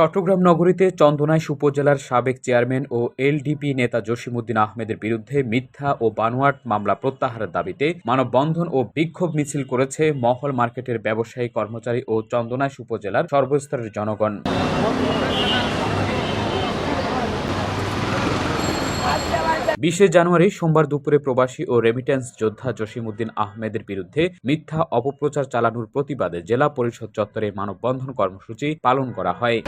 চট্টগ্রাম নগরীতে চন্দনাইশ উপজেলার সাবেক চেয়ারম্যান ও এলডিপি নেতা জসিমুদ্দিন আহমেদের বিরুদ্ধে মিথ্যা ও বানোয়াট মামলা প্রত্যাহারের দাবিতে মানববন্ধন ও বিক্ষোভ মিছিল করেছে মহল মার্কেটের ব্যবসায়ী কর্মচারী ও চন্দনাইশ উপজেলার সর্বস্তরের জনগণ। বিশে জানুয়ারি সোমবার দুপুরে প্রবাসী ও রেমিটেন্স যোদ্ধা জসিমউদ্দিন আহমেদের বিরুদ্ধে মিথ্যা অপপ্রচার চালানোর প্রতিবাদে জেলা পরিষদ চত্বরে মানববন্ধন কর্মসূচি পালন করা হয়।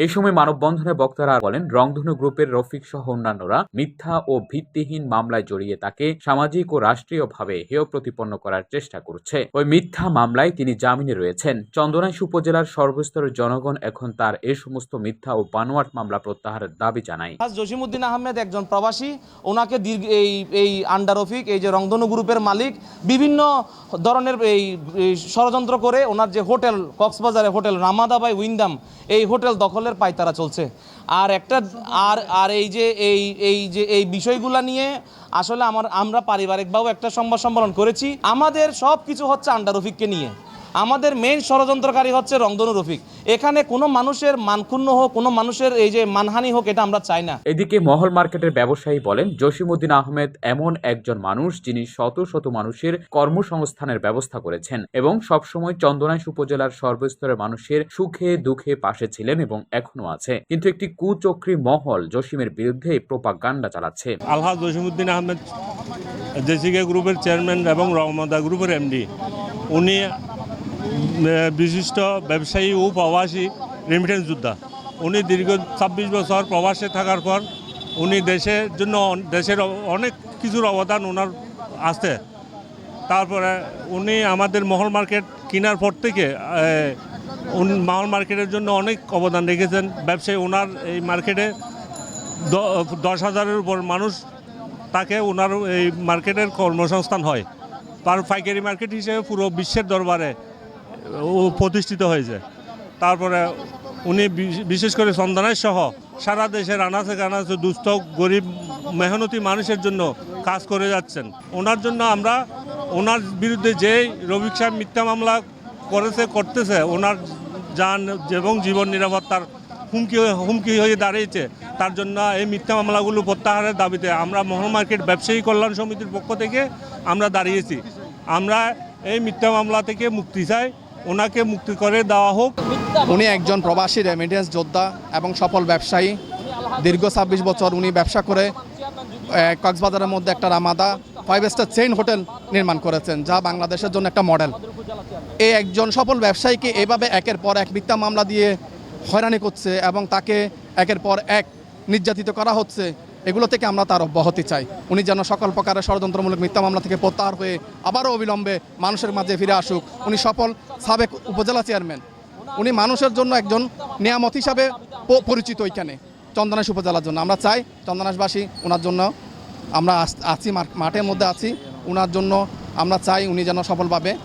এই সময় মানববন্ধনে বক্তারা বলেন, রংধনু গ্রুপের রফিক সহ অন্যান্যরা মিথ্যা ও ভিত্তিহীন মামলায় জড়িয়ে তাকে সামাজিক ও রাষ্ট্রীয়ভাবে হেয় প্রতিপন্ন করার চেষ্টা করছে। ওই মিথ্যা মামলায় তিনি জামিনে রয়েছেন। চন্দনাইশ উপজেলার সর্বস্তরের জনগণ এখন তার এ সমস্ত মিথ্যা ও বানোয়াট মামলা প্রত্যাহারের দাবি জানায়। আজ জসিমউদ্দিন আহমেদ একজন প্রবাসী, ওনাকে দীর্ঘ এই এই আন্ডার অফিক এই যে রংধনু গ্রুপের মালিক, বিভিন্ন ধরনের এই ষড়যন্ত্র করে ওনার যে হোটেল কক্সবাজারে হোটেল রামাদা বাই উইন্দাম এই হোটেল দখলের পায়তারা চলছে। আর একটা, আর আর এই যে, এই এই যে, এই বিষয়গুলো নিয়ে আসলে আমার, আমরা পারিবারিকভাবে একটা সংবাদ সম্মেলন করেছি। আমাদের সব কিছু হচ্ছে আন্ডার রফিককে নিয়ে। আমাদের মেইন ষড়যন্ত্রকারী হচ্ছে রংধনু রফিক। এখানে কোনো মানুষের মানক্ষুণ্ণ হোক কোনো মানুষের এই যে মানহানি হোক এটা আমরা চাই না। এদিকে মহল মার্কেটের ব্যবসায়ী বলেন জসিমউদ্দিন আহমেদ এমন একজন মানুষ যিনি শত শত মানুষের কর্মসংস্থানের ব্যবস্থা করেছেন এবং সবসময় চন্দনাইশ উপজেলার সর্বস্তরের মানুষের সুখে দুঃখে পাশে ছিলেন এবং এখনও আছে। কিন্তু একটি কুচক্রী মহল জসিমের বিরুদ্ধে প্রোপাগান্ডা চালাচ্ছে। আলহাজ জসিমুদ্দিন আহমেদ জেসিকে গ্রুপের চেয়ারম্যান এবং রহমদা গ্রুপের এমডি। উনি বিশিষ্ট ব্যবসায়ী ও প্রবাসী রেমিটেন্স যোদ্ধা। উনি দীর্ঘ ছাব্বিশ বছর প্রবাসে থাকার পর উনি দেশের জন্য দেশের অনেক কিছুর অবদান ওনার আছে। তারপরে উনি আমাদের মহল মার্কেট কেনার পর থেকে মহল মার্কেটের জন্য অনেক অবদান রেখেছেন। ব্যবসায়ী ওনার এই মার্কেটে দশ হাজারের উপর মানুষ তাকে ওনার এই মার্কেটের কর্মসংস্থান হয়। তার পাইকারি মার্কেট হিসেবে পুরো বিশ্বের দরবারে প্রতিষ্ঠিত হয়েছে। তারপরে উনি বিশেষ করে সন্ধানের সহ সারা দেশের আনাচে কানাচে দুস্থ, গরিব, মেহনতি মানুষের জন্য কাজ করে যাচ্ছেন। ওনার জন্য আমরা, ওনার বিরুদ্ধে যে রবিক সাহেব মিথ্যা মামলা করেছে, করতেছে, ওনার যান এবং জীবন নিরাপত্তার হুমকি হুমকি হয়ে দাঁড়িয়েছে, তার জন্য এই মিথ্যা মামলাগুলো প্রত্যাহারের দাবিতে আমরা মহল মার্কেট ব্যবসায়ী কল্যাণ সমিতির পক্ষ থেকে আমরা দাঁড়িয়েছি। আমরা এই মিথ্যা মামলা থেকে মুক্তি চাই। ওনাকে মুক্তি করে দেওয়া হোক। উনি একজন প্রবাসী রেমিটেন্স যোদ্ধা এবং সফল ব্যবসায়ী। দীর্ঘ ছাব্বিশ বছর উনি ব্যবসা করে কক্সবাজারের মধ্যে একটা Ramada five star chain hotel নির্মাণ করেছেন, যা বাংলাদেশের জন্য একটা মডেল এই একজন সফল ব্যবসায়ীকে এভাবে একের পর এক মিথ্যা মামলা দিয়ে হয়রানি করছে এবং তাকে একের পর এক নির্যাতিত করা হচ্ছে। এগুলো থেকে আমরা তার অব্যাহতি চাই। উনি যেন সকল প্রকারের ষড়যন্ত্রমূলক মিথ্যা মামলা থেকে প্রত্যাহার হয়ে আবারও অবিলম্বে মানুষের মাঝে ফিরে আসুক। উনি সফল সাবেক উপজেলা চেয়ারম্যান। উনি মানুষের জন্য একজন নিয়ামত হিসাবে পরিচিত ওইখানে, চন্দনাশ উপজেলার জন্য। আমরা চাই চন্দনাশবাসী ওনার জন্য আমরা আছি মাঠ- মাঠের মধ্যে আছি। ওনার জন্য আমরা চাই উনি যেন সফলভাবে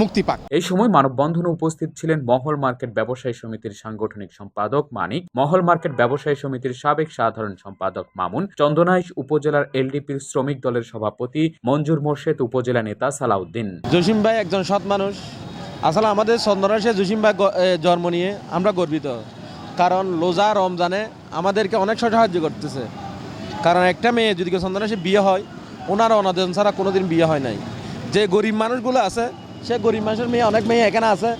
মুক্তি পাক। এই সময় মানববন্ধনে উপস্থিত ছিলেন মহল মার্কেট ব্যবসায়ী সমিতির সাংগঠনিক সম্পাদক মানিক মহল মার্কেট ব্যবসায়ী সমিতির সাবেক সাধারণ সম্পাদক মামুন চন্দনাইশ উপজেলার এলডিপির শ্রমিক দলের সভাপতি মঞ্জুর মোর্শেদ উপজেলা নেতা সালাউদ্দিন। জসিম ভাই একজন সৎ মানুষ। আসলে আমাদের চন্দনাশে জসিম ভাই জন্ম নিয়ে আমরা গর্বিত। কারণ লোজা রমজানে আমাদেরকে অনেক সাহায্য করতেছে। কারণ একটা মেয়ে যদি কেউ চন্দনাশে বিয়ে হয় ওনার অনাদন ছাড়া কোনোদিন বিয়ে হয় নাই। যে গরিব মানুষগুলো আছে সে গরিব মানুষের মেয়ে অনেক মেয়ে এখানে আছে।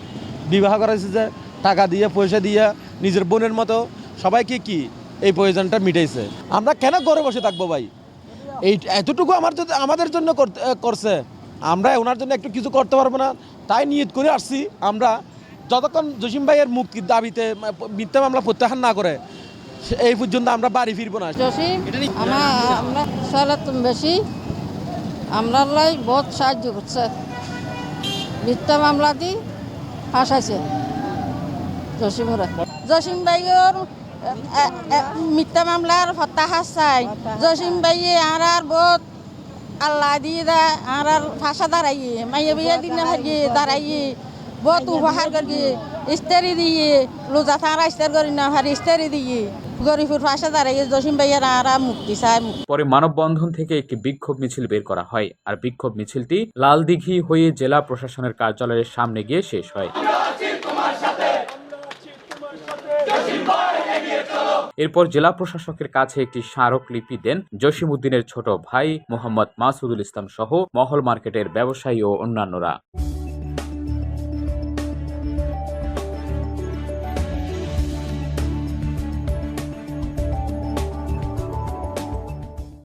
বিবাহ করেছে যে টাকা দিয়ে পয়সা দিয়ে নিজের বোনের মতো। সবাইকে কি এই প্রয়োজনটা মিটাইছে? আমরা কেন ঘরে বসে থাকব ভাই? এই এতটুকু আমার যদি আমাদের জন্য করছে। আমরা ওনার জন্য একটু কিছু করতে পারব না। তাই নিয়ত করে আসছি আমরা। যতক্ষণ জসিম ভাইয়ের মুক্তির দাবিতে মিথ্যা মামলা প্রত্যাহার না করে সে- এই পর্যন্ত আমরা বাড়ি ফিরবো না। জসিম আমরা বেশি। আমরা লাই বহুত সাহায্য করছে। মিথ্যা মামলা দি ফাঁসাইছে জসিমরা জসিম ভাইয়ের মিথ্যা মামলার হতাশা চাই জসিম ভাইয়ে আর বহুত আল্লাহ দিয়ে দেয়, আর ফাঁসা দাঁড়াইয়ে। মাইয়ে বিয়ে দিন হারিয়ে দাঁড়াইয়ে, বহুত উপহার করিয়ে, ইস্তারি দিয়ে লোজা থারা ইস্তার করি না হারি ইস্তারি দিয়ে। গরিপুর দাঁড়িয়ে জসিম ভাইয়ের আর মুক্তি পরে মানববন্ধন থেকে একটি বিক্ষোভ মিছিল বের করা হয়, আর বিক্ষোভ মিছিলটি লালদিঘি হয়ে জেলা প্রশাসনের কার্যালয়ের সামনে গিয়ে শেষ হয়। এরপর জেলা প্রশাসকের কাছে একটি স্মারকলিপি দেন জসিম উদ্দিনের ছোট ভাই মোহাম্মদ মাসুদুল ইসলাম সহ মহল মার্কেটের ব্যবসায়ী ও অন্যান্যরা।